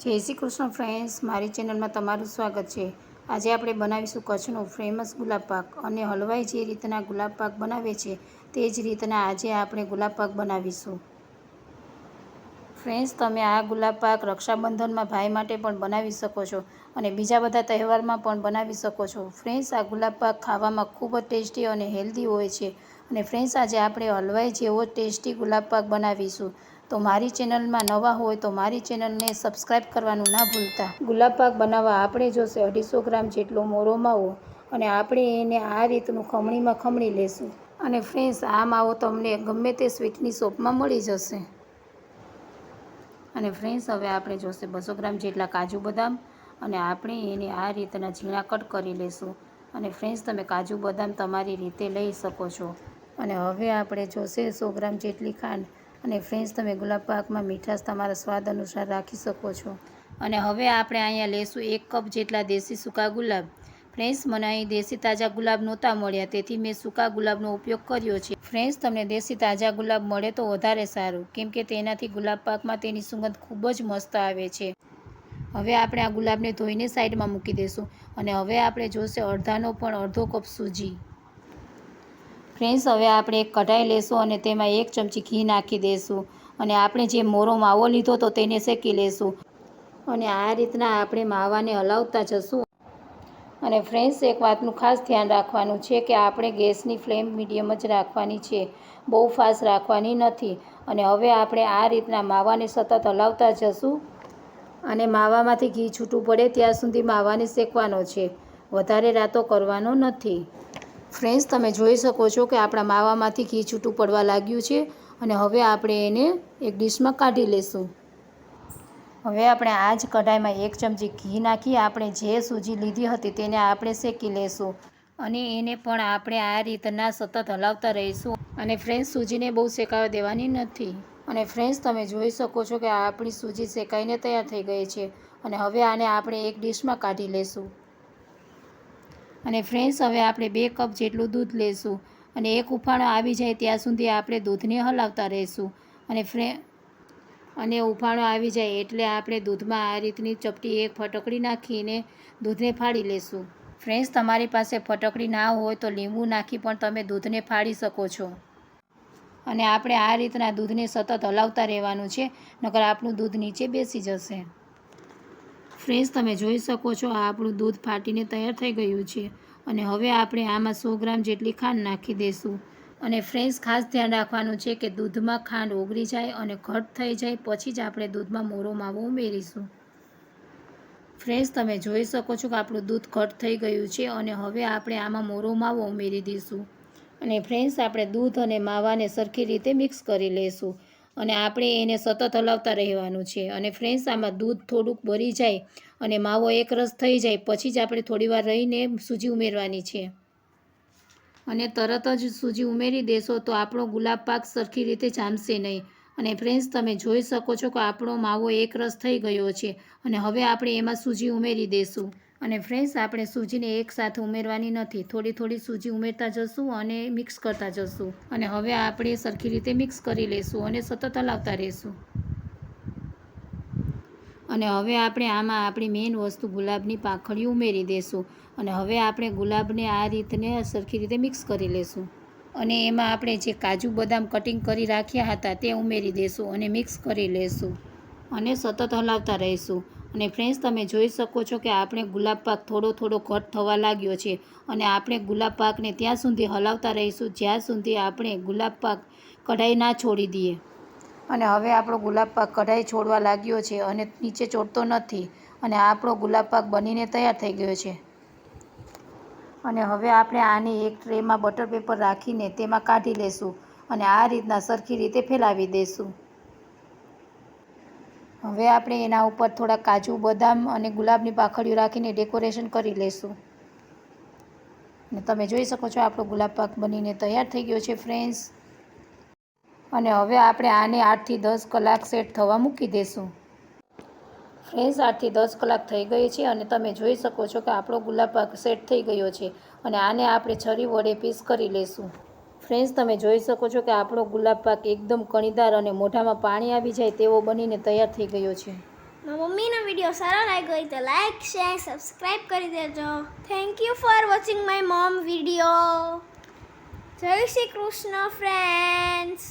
જય શ્રી કૃષ્ણ ફ્રેન્ડ્સ મારી ચેનલમાં તમારું સ્વાગત છે. આજે આપણે બનાવીશું કચ્છનો ફેમસ ગુલાબ પાક અને હલવાઈ જે રીતના ગુલાબ બનાવે છે તે જ રીતના આજે આપણે ગુલાબ બનાવીશું. ફ્રેન્ડ્સ તમે આ ગુલાબ પાક રક્ષાબંધનમાં ભાઈ માટે પણ બનાવી શકો છો અને બીજા બધા તહેવારમાં પણ બનાવી શકો છો. ફ્રેન્ડ્સ આ ગુલાબ પાક ખાવામાં ખૂબ જ ટેસ્ટી અને હેલ્ધી હોય છે અને ફ્રેન્ડ્સ આજે આપણે હલવાઈ જેવો ટેસ્ટી ગુલાબ પાક બનાવીશું. તો મારી ચેનલમાં નવા હોય તો મારી ચેનલને સબસ્ક્રાઈબ કરવાનું ના ભૂલતા. ગુલાબ પાક બનાવવા આપણે જોશે અઢીસો ગ્રામ જેટલો મોરો માવો અને આપણે એને આ રીતનું ખમણીમાં ખમણી લેશું. અને ફ્રેન્ડ્સ, આ માવો તમને ગમે તે સ્વીટની શોપમાં મળી જશે. અને ફ્રેન્ડ્સ, હવે આપણે જોશે બસો ગ્રામ જેટલા કાજુ બદામ અને આપણે એને આ રીતના ઝીણા કટ કરી લેશું. અને ફ્રેન્ડ્સ, તમે કાજુ બદામ તમારી રીતે લઈ શકો છો. અને હવે આપણે જોશે સો ગ્રામ જેટલી ખાંડ અને ફ્રેન્ડ્સ, તમે ગુલાબ પાકમાં મીઠાશ તમારા સ્વાદ અનુસાર રાખી શકો છો. અને હવે આપણે અહીંયા લેશું એક કપ જેટલા દેશી સૂકા ગુલાબ. ફ્રેન્ડ્સ, મને અહીં દેશી તાજા ગુલાબ નહોતા મળ્યા, તેથી મેં સૂકા ગુલાબનો ઉપયોગ કર્યો છે. ફ્રેન્ડ્સ, તમને દેશી તાજા ગુલાબ મળે તો વધારે સારું, કેમ કે તેનાથી ગુલાબ પાકમાં તેની સુગંધ ખૂબ જ મસ્ત આવે છે. હવે આપણે આ ગુલાબને ધોઈને સાઈડમાં મૂકી દઈશું અને હવે આપણે જોશે અડધાનો પણ અડધો કપ સૂજી. ફ્રેન્ડ્સ, હવે આપણે એક કઢાઈ લેશું અને તેમાં એક ચમચી ઘી નાખી દઈશું અને આપણે જે મોરો માવો લીધો તો તેને શેકી લેશું. અને આ રીતના આપણે માવાને હલાવતા જશું. અને ફ્રેન્ડ્સ, એક વાતનું ખાસ ધ્યાન રાખવાનું છે કે આપણે ગેસની ફ્લેમ મીડિયમ જ રાખવાની છે. બહુ ફાસ્ટ રાખવાની નથી. અને હવે આપણે આ રીતના માવાને સતત હલાવતા જશું. અને માવામાંથી ઘી છૂટું પડે ત્યાં સુધી માવાને શેકવાનો છે. વધારે રાતો કરવાનો નથી. ફ્રેન્ડ્સ, તમે જોઈ શકો છો કે આપણા માવામાંથી ઘી છૂટું પડવા લાગ્યું છે અને હવે આપણે એને એક ડીશમાં કાઢી લેશું. હવે આપણે આ જ કઢાઈમાં એક ચમચી ઘી નાખી, આપણે જે સૂજી લીધી હતી તેને આપણે શેકી લેશું અને એને પણ આપણે આ રીતના સતત હલાવતા રહીશું. અને ફ્રેન્ડ્સ, સૂજીને બહુ શેકાવા દેવાની નથી. અને ફ્રેન્ડ્સ, તમે જોઈ શકો છો કે આપણી સૂજી શેકાઈને તૈયાર થઈ ગઈ છે અને હવે આને આપણે એક ડીશમાં કાઢી લેશું. અને ફ્રેન્ડ્સ હવે આપણે બે કપ જેટલું દૂધ લેશું. અને એક ઉફાણો આવી જાય ત્યાં સુધી આપણે દૂધને હલાવતા રહીશું. અને ફ્રે અને ઉફાણો આવી જાય એટલે આપણે દૂધમાં આ રીતની ચપટી એક ફટકડી નાખીને દૂધને ફાડી લેશું. ફ્રેન્ડ્સ તમારી પાસે ફટકડી ના હોય તો લીંબુ નાખી પણ તમે દૂધને ફાડી શકો છો. અને આપણે આ રીતના દૂધને સતત હલાવતા રહેવાનું છે, નકર આપણું દૂધ નીચે બેસી જશે. ફ્રેન્ડ્સ, તમે જોઈ શકો છો આ આપણું દૂધ ફાટીને તૈયાર થઈ ગયું છે. અને હવે આપણે આમાં સો ગ્રામ જેટલી ખાંડ નાખી દઈશું અને ફ્રેન્ડ્સ, ખાસ ધ્યાન રાખવાનું છે કે દૂધમાં ખાંડ ઓગળી જાય અને ઘટ થઈ જાય, પછી જ આપણે દૂધમાં મોરો માવો ઉમેરીશું. ફ્રેન્ડ્સ, તમે જોઈ શકો છો કે આપણું દૂધ ઘટ થઈ ગયું છે અને હવે આપણે આમાં મોરો માવો ઉમેરી દઈશું. અને ફ્રેન્ડ્સ, આપણે દૂધ અને માવાને સરખી રીતે મિક્સ કરી લઈશું અને આપણે એને સતત હલાવતા રહેવાનું છે. અને ફ્રેન્ડ્સ આમાં દૂધ થોડુંક બળી જાય અને માવો એકરસ થઈ જાય, પછી જ આપણે થોડીવાર રહીને સૂજી ઉમેરવાની છે. અને તરત જ સૂજી ઉમેરી દેશો તો આપણો ગુલાબ પાક સરખી રીતે જામશે નહીં. અને ફ્રેન્ડ્સ તમે જોઈ શકો છો કે આપણો માવો એકરસ થઈ ગયો છે. અને હવે આપણે એમાં સૂજી ઉમેરી દઈશું અને ફ્રેન્ડ્સ આપણે સૂજીને એકસાથે ઉમેરવાની નથી. થોડી થોડી સૂજી ઉમેરતા જશું અને મિક્સ કરતા જશું. અને હવે આપણે સરખી રીતે મિક્સ કરી લઈશું અને સતત હલાવતા રહીશું. અને હવે આપણે આમાં આપણી મેઇન વસ્તુ ગુલાબની પાંખડી ઉમેરી દઈશું અને હવે આપણે ગુલાબને આ રીતને સરખી રીતે મિક્સ કરી લઈશું. અને એમાં આપણે જે કાજુ બદામ કટિંગ કરી રાખ્યા હતા તે ઉમેરી દઈશું અને મિક્સ કરી લઈશું. અને સતત હલાવતા રહીશું. અને ફ્રેન્ડ્સ તમે જોઈ શકો છો કે આપણે ગુલાબ પાક થોડો થોડો ઘટ થવા લાગ્યો છે અને આપણે ગુલાબ પાકને ત્યાં સુધી હલાવતા રહીશું, જ્યાં સુધી આપણે ગુલાબ પાક કઢાઈ ના છોડી દઈએ. અને હવે આપણો ગુલાબ પાક કઢાઈ છોડવા લાગ્યો છે અને નીચે ચોટતો નથી અને આપણો ગુલાબ પાક બનીને તૈયાર થઈ ગયો છે. અને હવે આપણે આને એક ટ્રેમાં બટર પેપર રાખીને તેમાં કાઢી લેશું અને આ રીતના સરખી રીતે ફેલાવી દઈશું હવે આપણે એના ઉપર થોડા કાજુ, બદામ અને ગુલાબની પાખડીઓ રાખીને ડેકોરેશન કરી લઈશું અને તમે જોઈ શકો છો, આપણો ગુલાબ પાક બનીને તૈયાર થઈ ગયો છે, ફ્રેન્ડ્સ. અને હવે આપણે આને આઠથી દસ કલાક સેટ થવા મૂકી દઈશું ફ્રેન્ડ્સ, આઠથી દસ કલાક થઈ ગઈ છે અને તમે જોઈ શકો છો કે આપણો ગુલાબ પાક સેટ થઈ ગયો છે. અને આને આપણે છરી વડે પીસ કરી લઈશું ફ્રેન્ડ્સ, તમે જોઈ શકો છો કે આપણો ગુલાબ પાક એકદમ કણીદાર અને મોઢામાં પાણી આવી જાય તેવો બનીને તૈયાર થઈ ગયો છે. મમ્મીનો વીડિયો સારો લાગ્યો હોય તો લાઈક શેર સબસ્ક્રાઈબ કરી દેજો. Thank you for watching my mom video Jai Shri Krishna friends